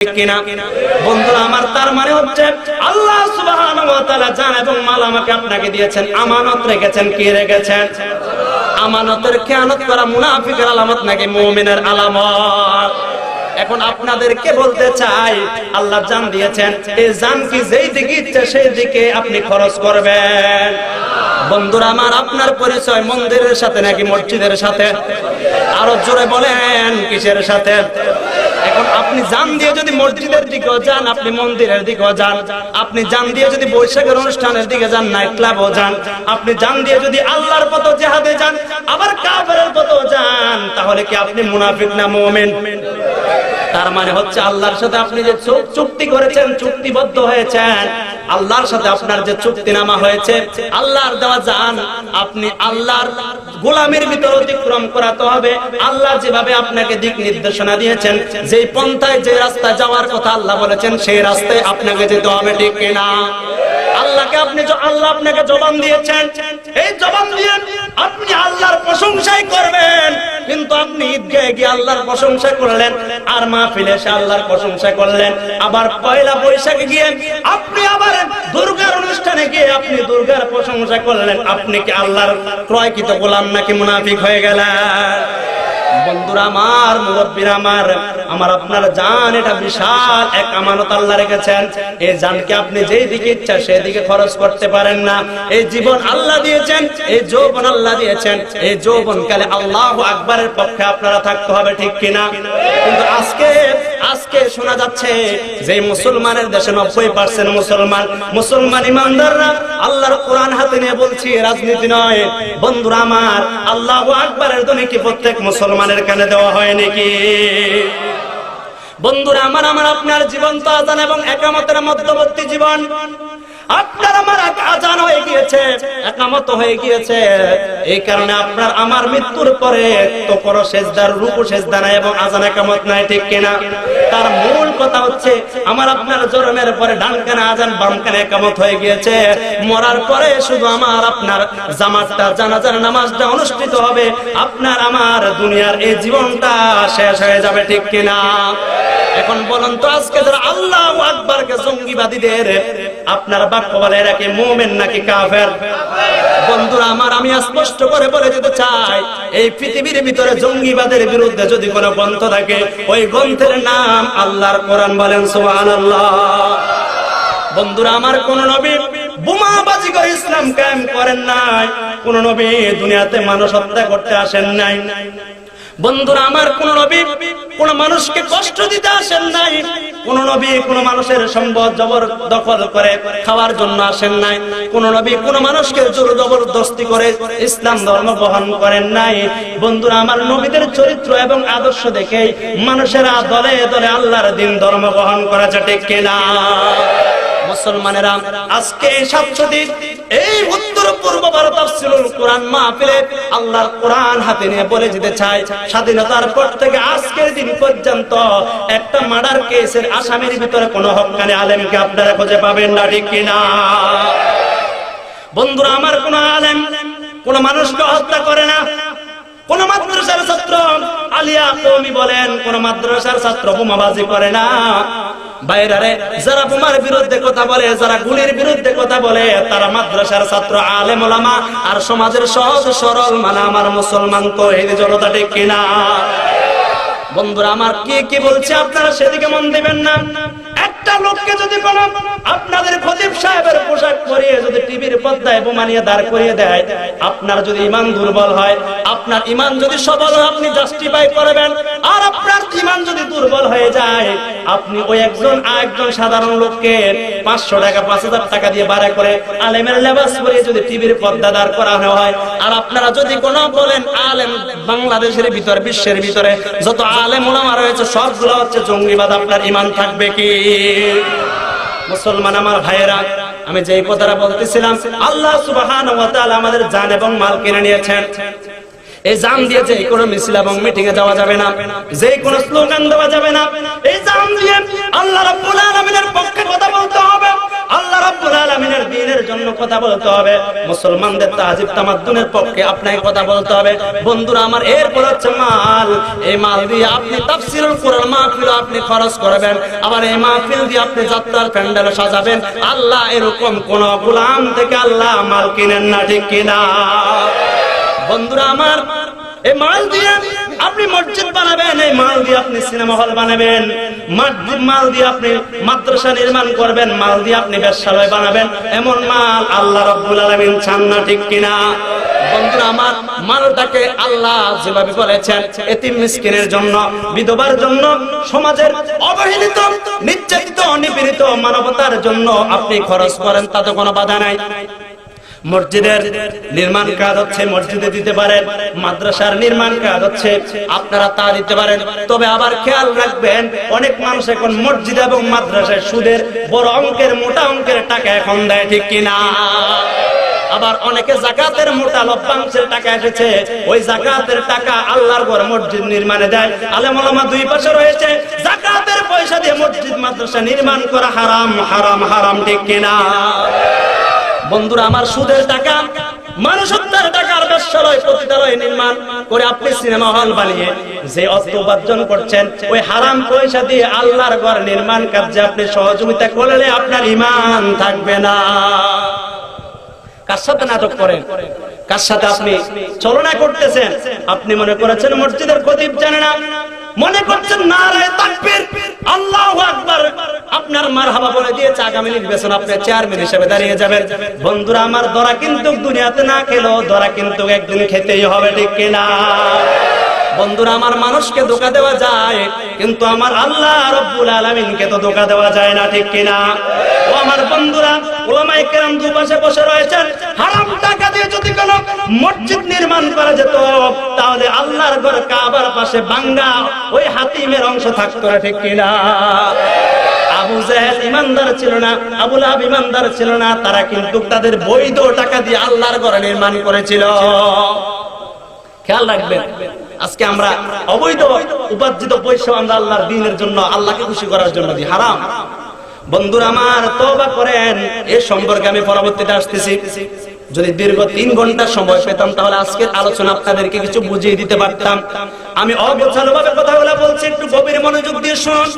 মানে এখন আপনাদেরকে বলতে চাই, আল্লাহ জান দিয়েছেন। এই জান কি যেই দিকে সেই দিকে আপনি খরচ করবেন। বন্ধুরা, আমার আপনার পরিচয় মন্দিরের সাথে নাকি মসজিদের সাথে? আরও জোরে বলেন, কিসের সাথে? আপনি জান দিয়ে যদি মসজিদের দিকেও যান, আপনি মন্দিরের দিকেও যান। আপনি জান দিয়ে যদি বৈশাখের অনুষ্ঠানের দিকে যান নাইট ক্লাবও যান। আপনি জান দিয়ে যদি আল্লাহর পথ জেহাদে যান, আবার কাফেরের পথ যান, তাহলে কি আপনি মুনাফিক না মুমিন? তার মানে হচ্ছে আল্লাহর সাথে আপনি যে চুক- চুক্তি করেছেন, চুক্তিবদ্ধ হয়েছেন আল্লাহর সাথে আপনার যে চুক্তিনামা হয়েছে, আল্লাহর দেওয়া জান আপনি আল্লাহর গোলামের ভিতর অতিক্রম করাতে হবে। আল্লাহ যেভাবে আপনাকে দিক নির্দেশনা দিয়েছেন, যেই পন্থায় যে রাস্তা যাওয়ার কথা আল্লাহ বলেছেন, সেই রাস্তায় আপনাকে যেতে হবে, ঠিক কিনা? আল্লাহকে আপনি আল্লাহ আপনাকে জবান দিয়েছেন। এই জবান দিয়ে আপনি আল্লাহর প্রশংসাই করবেন। কিন্তু আপনি ঈদগাহে গিয়ে আল্লাহর প্রশংসা করলেন, আর মাহফিলে এসে আল্লাহর প্রশংসা করলেন। আবার পয়লা বৈশাখে গিয়ে আপনি আবার দুর্গার অনুষ্ঠানে গিয়ে আপনি দুর্গার প্রশংসা করলেন। আপনি কি আল্লাহর ক্রয়কৃত গোলাম নাকি মুনাফিক হয়ে গেলেন? আল্লাহ রেখেছেন। এই জানকে আপনি যেই দিকে ইচ্ছা সেই খরচ করতে পারেন না। এই জীবন আল্লাহ দিয়েছেন, এই যৌবন আল্লাহ দিয়েছেন, এই যৌবন আল্লাহ আকবরের পক্ষে আপনারা থাকতে হবে ঠিক কিনা? কিন্তু আজকে আজকে শোনা যাচ্ছে যে মুসলমানের দেশে নব্বই পার্সেন্ট মুসলমান মুসলমান ইমানদাররা আল্লাহর কোরআন হাতে নিয়ে বলছি, রাজনীতি নয়। বন্ধুরা আমার, আল্লাহ আকবরের ধ্বনি কি প্রত্যেক মুসলমানের কানে দেওয়া হয় নাকি? বন্ধুরা আমার আমার আপনার জীবন তো আজান এবং একামতের মধ্যবর্তী জীবন আপনার আমার আজান হয়ে গিয়েছে, একামত হয়ে গিয়েছে। এই কারণে আপনার আমার মৃত্যুর পরে তো কোনো সেজদার রূপ সেজদা নাই এবং আজান একামত নাই, ঠিক কিনা? তার মূল কথা হচ্ছে, আমার আপনার জরমের পরে ডান কানে আজান বাম কানে একামত হয়ে গিয়েছে। মরার পরে শুধু আমার আপনার জামাতটা, জানাজার নামাজটা অনুষ্ঠিত হবে। আপনার আমার দুনিয়ার এই জীবনটা শেষ হয়ে যাবে, ঠিক কিনা? এখন বলুন তো, আজকে যারা আল্লাহ আকবরকে জঙ্গিবাদীদের আপনার বাক্য বলে কি মোমেন নাকি কাফের? বন্ধুরা আমার, আমি স্পষ্ট করে বলে দিতে চাই, এই পৃথিবীর ভিতরে জঙ্গিবাদের বিরুদ্ধে যদি কোনো গ্রন্থ থাকে, ওই গ্রন্থের নাম আল্লাহর কোরআন বলেন সুবহানাল্লাহ। বন্ধুরা আমার, কোন নবী বোমাবাজি করে ইসলাম কায়েম করেন নাই, কোন নবী দুনিয়াতে মানুষ হত্যা করতে আসেন নাই। বন্ধুরা, আমার কোন নবী কোন মানুষকে কষ্ট দিতে আসেন নাই। কোন নবী কোন মানুষের সম্পদ জবর দখল করে খাওয়ার জন্য আসেন নাই। কোন নবী কোন মানুষকে জোর জবরদস্তি করে ইসলাম ধর্ম গ্রহণ করেন নাই। বন্ধুরা, আমার নবীদের চরিত্র এবং আদর্শ দেখে মানুষেরা দলে দলে আল্লাহর দিন ধর্ম গ্রহণ করেছে, ঠিক কিনা? মুসলমানেরা, আজকে এই সাতশো দিন এই উত্তর পূর্ব ভারত তাফসীরুল কোরআন মাহফিলে আল্লাহর কোরআন হাতে নিয়ে বলে যেতে চাই স্বাধীনতার পর থেকে আজকের দিন পর্যন্ত একটা মার্ডার কেসের আসামির ভিতরে কোনো হক্কানি আলেমকে আপনারা খুঁজে পাবেন না, ঠিক কিনা? বন্ধুরা, আমার কোন আলেম, কোন মানুষকে হত্যা করে না। কোন মাদ্রাসার ছাত্র আলিয়া কৌমি বলেন, কোন মাদ্রাসার ছাত্র বোমাবাজি করে না। বাইরে যারা বোমার বিরুদ্ধে কথা বলে, যারা গুলির বিরুদ্ধে কথা বলে, তারা মাদ্রাসার ছাত্র, আলেম, ওলামা আর সমাজের সহজ সরল মানে আমার মুসলমান তো এই জনতা ঠিক কিনা? বন্ধুরা, আমার কি কি বলছে? আপনারা সেদিকে মন দিবেন না। একটা লোককে যদি কোন আপনাদের খতিব সাহেবের পোশাক পরিয়ে যদি টিভির পর্দায় বোমা নিয়ে দাঁড় করিয়ে দেয়, আপনার যদি ইমান দুর্বল হয়, আপনার ইমান যদি সবল হয়, আপনি জাস্টিফাই করবেন। আর আপনার ইমান যদি দুর্বল হয়ে যায়, আপনি ওই একজন একজন সাধারণ লোককে পাঁচশো টাকা, পাঁচ হাজার টাকা দিয়ে ভাড়া করে আলেমের লেবাস পরিয়ে যদি টিভির পর্দা দাঁড় করানো হয়, আর আপনারা যদি কোনো বলেন, আলেম বাংলাদেশের ভিতরে, বিশ্বের ভিতরে, যত আলেম ওলামা রয়েছে, সবগুলো হচ্ছে জঙ্গিবাদ, আপনার ইমান থাকবে কি? মুসলমান আমার ভাইয়েরা, আমি যেই কথাটা বলতেছিলাম, আল্লাহ সুবাহান আমাদের জান এবং মাল কিনে নিয়েছেন। এই জাম দিয়ে যে কোনো মিছিল এবং মিটিং এ যাওয়া যাবে না যে কোনো স্লোগান দেওয়া যাবে না, এই জাম দিয়ে আল্লাহ রাব্বুল আলামিনের পক্ষে কথা বলতে হবে। আল্লাহ রাব্বুল আলামিনের দ্বীনের জন্য কথা বলতে হবে। মুসলমানদের তাজিব তামাদ্দুনের পক্ষে আপনাকে কথা বলতে হবে। বন্ধুরা, আমার এরপর হচ্ছে মাল। এই মাল দিয়ে আপনি তাফসিরুল কোরআন মাহফিল আপনি খরচ করবেন। আবার এই মাহফিল দিয়ে আপনি যাত্রার প্যান্ডেল সাজাবেন। আল্লাহ এরকম কোন গোলাম থেকে আল্লাহ মাল কিনেন না, ঠিক কিনা? বন্ধুরা, আমার এই মাল দিয়ে আপনি মসজিদ বানাবেন, এই মাল দিয়ে আপনি সিনেমা হল বানাবেন। মাল দিয়ে আপনি মাদ্রাসা নির্মাণ করবেন, মাল দিয়ে আপনি ব্যবসালয় বানাবেন। এমন মাল আল্লাহ রব্বুল আলামিন চান না, ঠিক কিনা? মানবতার জন্য আপনি খরচ করেন, তাতে কোনো বাধা নাই। মসজিদের নির্মাণ কাজ হচ্ছে, মসজিদে দিতে পারেন, মাদ্রাসার নির্মাণ কাজ হচ্ছে, আপনারা তা দিতে পারেন। তবে আবার খেয়াল রাখবেন, অনেক মানুষ এখন মসজিদ এবং মাদ্রাসায় সুদের বড় অঙ্কের, মোটা অঙ্কের টাকা এখন দেয়, ঠিক কিনা? আবার অনেকে জাকাতের মোটা লভ্যাংশের টাকা এসেছে, ওই জাকাতের টাকা আল্লাহর ঘর মসজিদ নির্মাণে দেয়। আলেমা দুই পাশে রয়েছে, জাকাতের পয়সা দিয়ে মসজিদ, মাদ্রাসা নির্মাণ করা হারাম হারাম হারাম, ঠিক কিনা? বন্ধুরা, আমার সুদের টাকা মানুষ হত্যার টাকার ব্যবসালয় পতিতালয় নির্মাণ করে আপনি সিনেমা হল বানিয়ে যে অর্থ উপার্জন করছেন, ওই হারাম পয়সা দিয়ে আল্লাহর ঘর নির্মাণ কার্যে আপনি সহযোগিতা করলে আপনার ইমান থাকবে না। কার সাথে নাটক করেন? কার সাথে আপনি চলনা করতেছেন? আপনি মনে করেছেন মসজিদের খতিব জানে না? মনে করছেন নারায় তাকবীর? আল্লাহু আকবার। আপনার মারহাবা বলে দিয়েছে আগামী নির্বাচন আপনি চেয়ারম্যান হিসেবে দাঁড়িয়ে যাবেন। বন্ধুরা, আমার দরা কিন্তু দুনিয়াতে না খেলেও দরা কিন্তু একদিন খেতেই হবে, ঠিক কিনা বন্ধুরা, আমার মানুষকে ধোকা দেওয়া যায়, কিন্তু আমার আল্লাহ রব্বুল আলামিনকে তো ধোকা দেওয়া যায় না, ঠিক কিনা ও আমার বন্ধুরা, ওলামায়ে কেরাম দুপাশে বসে রয়েছেন। হারাম টাকা দিয়ে যদি কোন মসজিদ নির্মাণ করা যেত, তাহলে আল্লাহর ঘর কাবার পাশে বাঙ্গা ওই হাতিমের অংশ থাকতো না, ঠিক কিনা আবু ইমানদার ছিল না আবুল আব ইমানদার ছিল না, তারা কিন্তু তাদের বৈধ টাকা দিয়ে আল্লাহর ঘর নির্মাণ করেছিল। খেয়াল রাখবেন, আজকে আমরা অবৈধ, উপার্জিত পয়সা আমরা আল্লাহর দিনের জন্য, আল্লাহকে খুশি করার জন্য হারাম। বন্ধুরা আমার, তওবা করেন, এ সম্পর্কে আমি পরবর্তীতে আসতেছি। যদি দীর্ঘ তিন ঘণ্টা সময় পেতাম, তাহলে আজকের আলোচনা আপনাদেরকে কিছু বুঝিয়ে দিতে পারতাম। আমি অগোছালো ভাবে কথাগুলো বলছি, একটু গভীর মনোযোগ দিয়ে শুনুন।